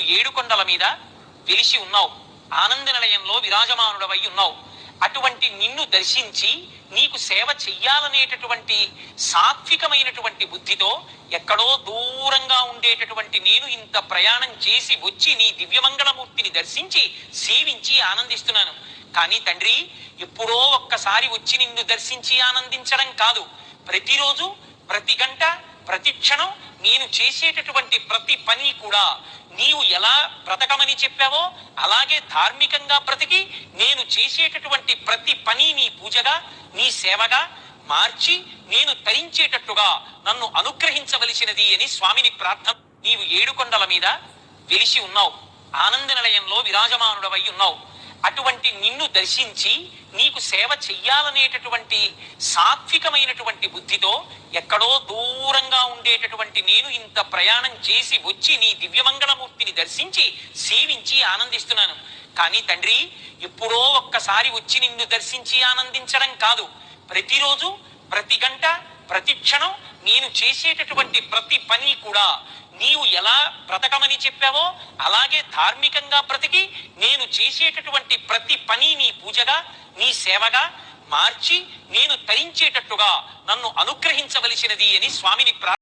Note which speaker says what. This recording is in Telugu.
Speaker 1: నీవు ఏడుకొండల మీద వెలిసి ఉన్నావు. ఆనంద నిలయంలో విరాజమానుడవై ఉన్నావు. అటువంటి నిన్ను దర్శించి నీకు సేవ చెయ్యాలనేటటువంటి సాత్వికమైనటువంటి బుద్ధితో ఎక్కడో దూరంగా ఉండేటటువంటి నేను ఇంత ప్రయాణం చేసి వచ్చి నీ దివ్యమంగళమూర్తిని దర్శించి సేవించి ఆనందిస్తున్నాను. కానీ తండ్రి ఎప్పుడో ఒక్కసారి వచ్చి నిన్ను దర్శించి ఆనందించడం కాదు. ప్రతిరోజు ప్రతి గంట ప్రతి క్షణం నేను చేసేటటువంటి ప్రతి పని కూడా నీవు ఎలా బ్రతకమని చెప్పావో అలాగే ధార్మికంగా బ్రతికి నేను చేసేటటువంటి ప్రతి పని నీ పూజగా నీ సేవగా మార్చి నేను తరించేటట్టుగా నన్ను అనుగ్రహించవలసినది అని స్వామిని ప్రార్థన నీవు ఏడుకొండల మీద వెలిసి ఉన్నావు. ఆనంద నిలయంలో విరాజమానుడవై ఉన్నావు. అటువంటి నిన్ను దర్శించి నీకు సేవ చెయ్యాలనేటటువంటి సాత్వికమైనటువంటి బుద్ధితో ఎక్కడో దూరంగా ఉండేటటువంటి నేను ఇంత ప్రయాణం చేసి వచ్చి నీ దివ్యమంగళమూర్తిని దర్శించి సేవించి ఆనందిస్తున్నాను. కానీ తండ్రి ఎప్పుడో ఒక్కసారి వచ్చి నిన్ను దర్శించి ఆనందించడం కాదు. ప్రతిరోజు ప్రతి గంట ప్రతి క్షణం నేను చేసేటటువంటి ప్రతి పని కూడా నీవు ఎలా బ్రతకమని చెప్పావో అలాగే ధార్మికంగా బ్రతికి నేను చేసేటటువంటి ప్రతి పని నీ పూజగా నీ సేవగా మార్చి నేను తరించేటట్టుగా నన్ను అనుగ్రహించవలసినది అని స్వామిని ప్రా